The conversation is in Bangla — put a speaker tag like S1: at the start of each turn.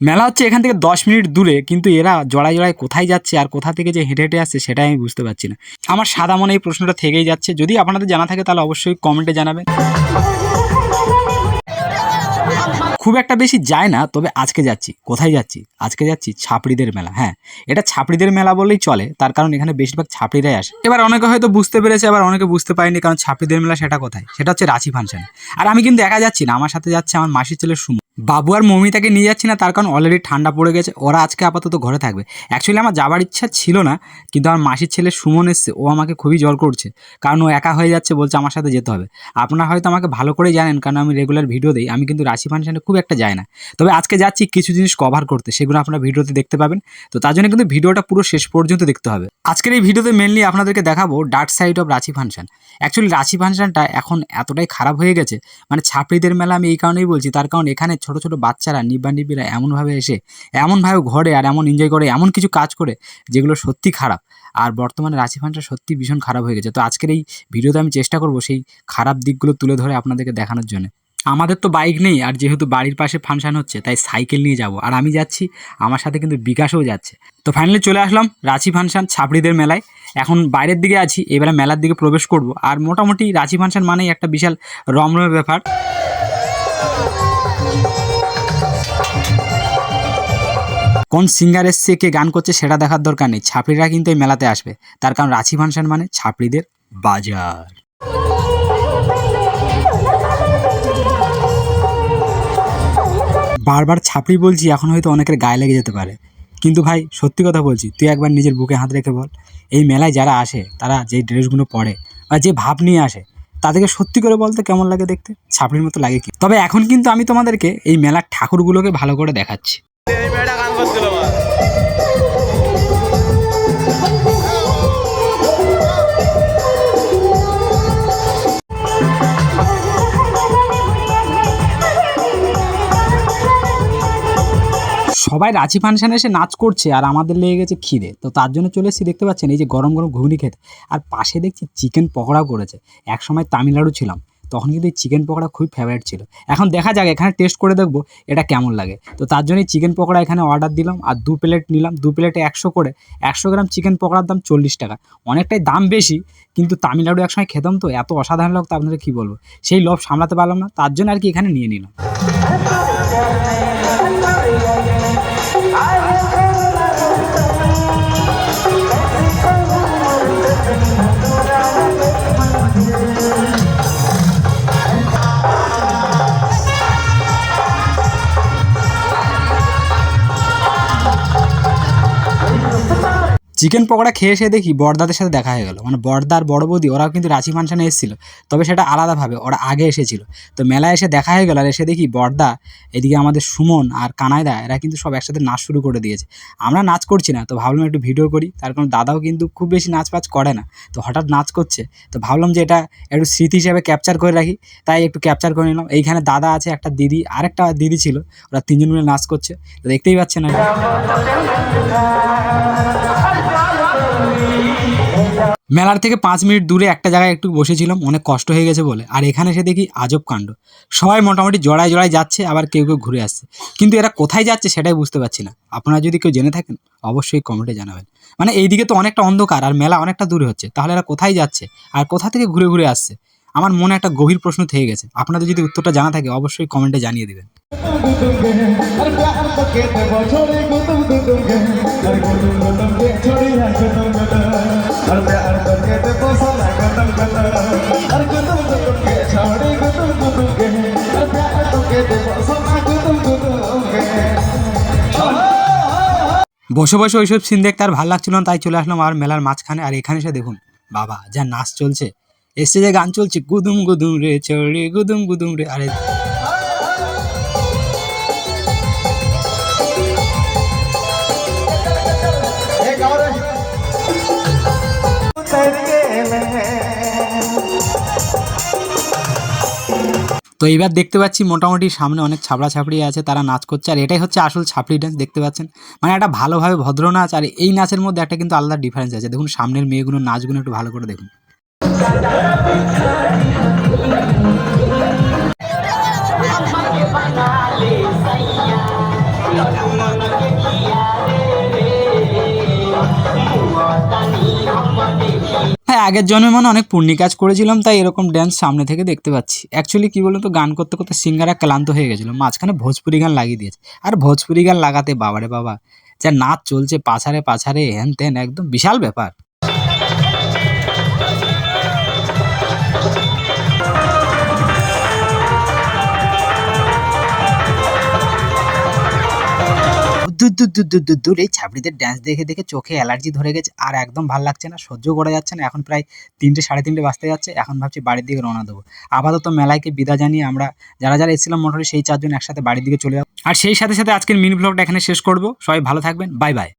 S1: মেলা হচ্ছে এখান থেকে দশ মিনিট দূরে, কিন্তু এরা জড়াই জড়াই কোথায় যাচ্ছে আর কোথা থেকে যে হেঁটে হেঁটে আসছে সেটাই আমি বুঝতে পারছি না। আমার সাদা মনে এই প্রশ্নটা থেকেই যাচ্ছে। যদি আপনাদের জানা থাকে তাহলে অবশ্যই কমেন্টে জানাবেন। খুব একটা বেশি যায় না, তবে আজকে যাচ্ছি। কোথায় যাচ্ছি? আজকে যাচ্ছি ছাপড়িদের মেলা হ্যাঁ। এটা ছাপড়িদের মেলা বললেই চলে, তার কারণ এখানে বেশিরভাগ ছাপড়িরাই আসে। এবার অনেকে হয়তো বুঝতে পেরেছে, আবার অনেকে বুঝতে পারেনি, কারণ ছাপড়িদের মেলা সেটা কোথায়? সেটা হচ্ছে রাঁচি ফাংশন। আর আমি কিন্তু একা যাচ্ছি না, আমার সাথে যাচ্ছে আমার মাসির ছেলে সুমন। বাবু আর মমিতাকে নিয়ে যাচ্ছি না, তার কারণ অলরেডি ঠান্ডা পড়ে গেছে। ওরা আজকে আপাতত ঘরে থাকবে। অ্যাকচুয়ালি আমার যাবার ইচ্ছা ছিল না, কিন্তু আমার মাসির ছেলে সুমন এসছে, ও আমাকে খুবই জোর করছে, কারণ ও একা হয়ে যাচ্ছে, বলছে আমার সাথে যেতে হবে। আপনারা হয়তো আমাকে ভালো করে জানেন, কারণ আমি রেগুলার ভিডিও দিই, আমি কিন্তু রাশি ফাংশনে খুব একটা যাই না। তবে আজকে যাচ্ছি কিছু জিনিস কভার করতে, সেগুলো আপনারা ভিডিওতে দেখতে পাবেন। তো তার জন্য কিন্তু ভিডিওটা পুরো শেষ পর্যন্ত দেখতে হবে। আজকের এই ভিডিওতে মেনলি আপনাদেরকে দেখাবো dark side of Ranchi function. Actually Ranchi ফাংশনটা এখন এতটাই খারাপ হয়ে গেছে মানে ছাপড়িদের মেলা আমি এই কারণেই বলছি, তার কারণ এখানে ছোট ছোট বাচ্চারা নিব্বা নিব্বিরা এমনভাবে এসে, এমনভাবে ঘরে আর এমন এনজয় করে, এমন কিছু কাজ করে যেগুলো সত্যি খারাপ। আর বর্তমানে রাশি ফান্ডটা সত্যি ভীষণ খারাপ হয়ে গেছে। তো আজকের এই ভিডিওতে আমি চেষ্টা করব সেই খারাপ দিকগুলো তুলে ধরে আপনাদেরকে দেখানোর জন্য। আমাদের তো বাইক নেই আর যেহেতু বাড়ির পাশে ফাংশান হচ্ছে, তাই সাইকেল নিয়ে যাব। আর আমি যাচ্ছি, আমার সাথে কিন্তু বিকাশও যাচ্ছে। তো ফাইনালি চলে আসলাম রাঁচি ফাংশান ছাপড়িদের মেলায়। এখন বাইরের দিকে আছি, এবারে মেলার দিকে প্রবেশ করব। আর মোটামুটি রাঁচি ফাংশান মানেই একটা বিশাল রমরমে ব্যাপার। কোন সিঙ্গার এসছে, কে গান করছে সেটা দেখার দরকার নেই। ছাপড়িরা কিন্তু এই মেলাতে আসবে। তার কারণ রাঁচি ফাংশন মানে ছাপড়িদের বাজার। বারবার ছাপড়ি বলছি, এখন হয়তো অনেকের গায়ে লেগে যেতে পারে। কিন্তু ভাই, সত্যি কথা বলছি, তুই একবার নিজের বুকে হাত রেখে বল। এই মেলায় যারা আসে, তারা যে ড্রেসগুলো পরে বা যে ভাব নিয়ে আসে, তাদেরকে সত্যি করে বলতে কেমন লাগে দেখতে? ছাপড়ির মতো লাগে কি? তবে এখন কিন্তু আমি তোমাদেরকে এই মেলার ঠাকুরগুলোকে ভালো করে দেখাচ্ছি। সবাই রাঁচি ফাংশনে এসে নাচ করছে আর আমাদের লেগে গেছে খিদে। তো তার জন্য চলে এসেছি, দেখতে পাচ্ছেন, এই যে গরম গরম ঘুগনি খেতে। আর পাশে দেখছি চিকেন পকোড়াও করেছে। এক সময় তামিলনাড়ু ছিলাম। তখন কিন্তু এই চিকেন পকোড়া খুবই ফেভারিট ছিল এখন দেখা যাক এখানে টেস্ট করে দেখব এটা কেমন লাগে তো তার জন্যই চিকেন পকোড়া এখানে অর্ডার দিলাম আর দু প্লেট নিলাম দু প্লেটে একশো করে একশো গ্রাম চিকেন পকোড়ার দাম চল্লিশ টাকা অনেকটাই দাম বেশি কিন্তু তামিলনাড়ু একসময় খেতাম তো এত অসাধারণ লাগতো আপনাদের কী বলব সেই লোভ সামলাতে পারলাম না তার জন্য আর কি এখানে নিয়ে নিলাম চিকেন পকোড়া খেয়ে এসে দেখি বড়দাদের সাথে দেখা হয়ে গেলো। মানে বড়দা আর বড় বৌদি, ওরাও কিন্তু রাঁচি ফাংশনে এসেছিল। তবে সেটা আলাদাভাবে, ওরা আগে এসেছিল। তো মেলায় এসে দেখা হয়ে গেল আর এসে দেখি বড়দা, এদিকে আমাদের সুমন আর কানাইদা, এরা কিন্তু সব একসাথে নাচ শুরু করে দিয়েছে। আমরা নাচ করছি না, তো ভাবলাম একটু ভিডিও করি। তার কারণ দাদাও কিন্তু খুব বেশি নাচ পাচ করে না। তো হঠাৎ নাচ করছে। তো ভাবলাম যে এটা একটু স্মৃতি হিসাবে ক্যাপচার করে রাখি। তাই একটু ক্যাপচার করে নিলাম। এইখানে দাদা আছে, একটা দিদি, আরেকটা দিদি ছিল। ওরা তিনজন মিলে নাচ করছে। তো দেখতেই পাচ্ছেন কি। মেলার থেকে পাঁচ মিনিট দূরে একটা জায়গায় একটু বসেছিলাম, অনেক কষ্ট হয়ে গেছে বলে। আর এখানে এসে দেখি আজব কাণ্ড। সবাই মোটামুটি জড়ায় জড়ায় যাচ্ছে, আবার কেউ কেউ ঘুরে আসছে। কিন্তু এরা কোথায় যাচ্ছে সেটাই বুঝতে পারছি না। আপনারা যদি কেউ জেনে থাকেন, অবশ্যই কমেন্টে জানাবেন। মানে এইদিকে তো অনেকটা অন্ধকার, আর মেলা অনেকটা দূরে হচ্ছে। তাহলে এরা কোথায় যাচ্ছে, আর কোথা থেকে ঘুরে ঘুরে আসছে? আমার মনে একটা গভীর প্রশ্ন থেকে গেছে। আপনাদের যদি উত্তরটা জানা থাকে, অবশ্যই কমেন্টে জানিয়ে দেবেন। বসে বসে ওইসব সিন দেখতে আর ভালো লাগছিল না, তাই চলে আসলাম আর মেলার মাঝখানে। আর এখানে এসে দেখুন, বাবা, যা নাচ চলছে। এসে যে গান চলছে, গুদুম গুদুম রে চড়ে, গুদুম গুদুম রে, আরে তো এবার দেখতে পাচ্ছি মোটামুটি সামনে অনেক ছাপড়া ছাপড়ি আছে, তারা নাচ করছে, আর এটাই হচ্ছে আসল ছাপড়ি ডান্স দেখতে পাচ্ছেন? মানে একটা ভালোভাবে ভদ্র নাচ আর এই নাচের মধ্যে একটা কিন্তু আলাদা ডিফারেন্স আছে। দেখুন, সামনের মেয়েগুলো নাচগুলো একটু ভালো করে দেখুন। হ্যাঁ আগের জন্মে মনে অনেক পুণ্যি কাজ করেছিলাম, তাই এরকম ড্যান্স সামনে থেকে দেখতে পাচ্ছি। অ্যাকচুয়ালি কি তো, গান করতে করতে সিঙ্গারা ক্লান্ত হয়ে গেছিল, মাঝখানে ভোজপুরি গান লাগিয়ে দিয়েছে। আর ভোজপুরি গান লাগাতে বাবারে বাবা, যা নাচ চলছে পাছারে পাছারে হ্যান ত্যান একদম বিশাল ব্যাপার। দূর এই ছাবড়িদের ড্যান্স দেখে দেখে চোখে অ্যালার্জি ধরে গেছে আর একদম ভালো লাগছে না, সহ্য করা যাচ্ছে না, এখন প্রায় তিনটে, সাড়ে তিনটে বাজতে যাচ্ছে, এখন ভাবছি বাড়ির দিকে রওনা দেবো। আপাতত মেলাইকে বিদায় জানিয়ে আমরা যারা যারা এসেছিলাম মোটামুটি সেই চারজন একসাথে বাড়ির দিকে চলে যাব। আর সেই সাথে সাথে আজকের মিনি ব্লগটা এখানে শেষ করব, সবাই ভালো থাকবেন বাই বাই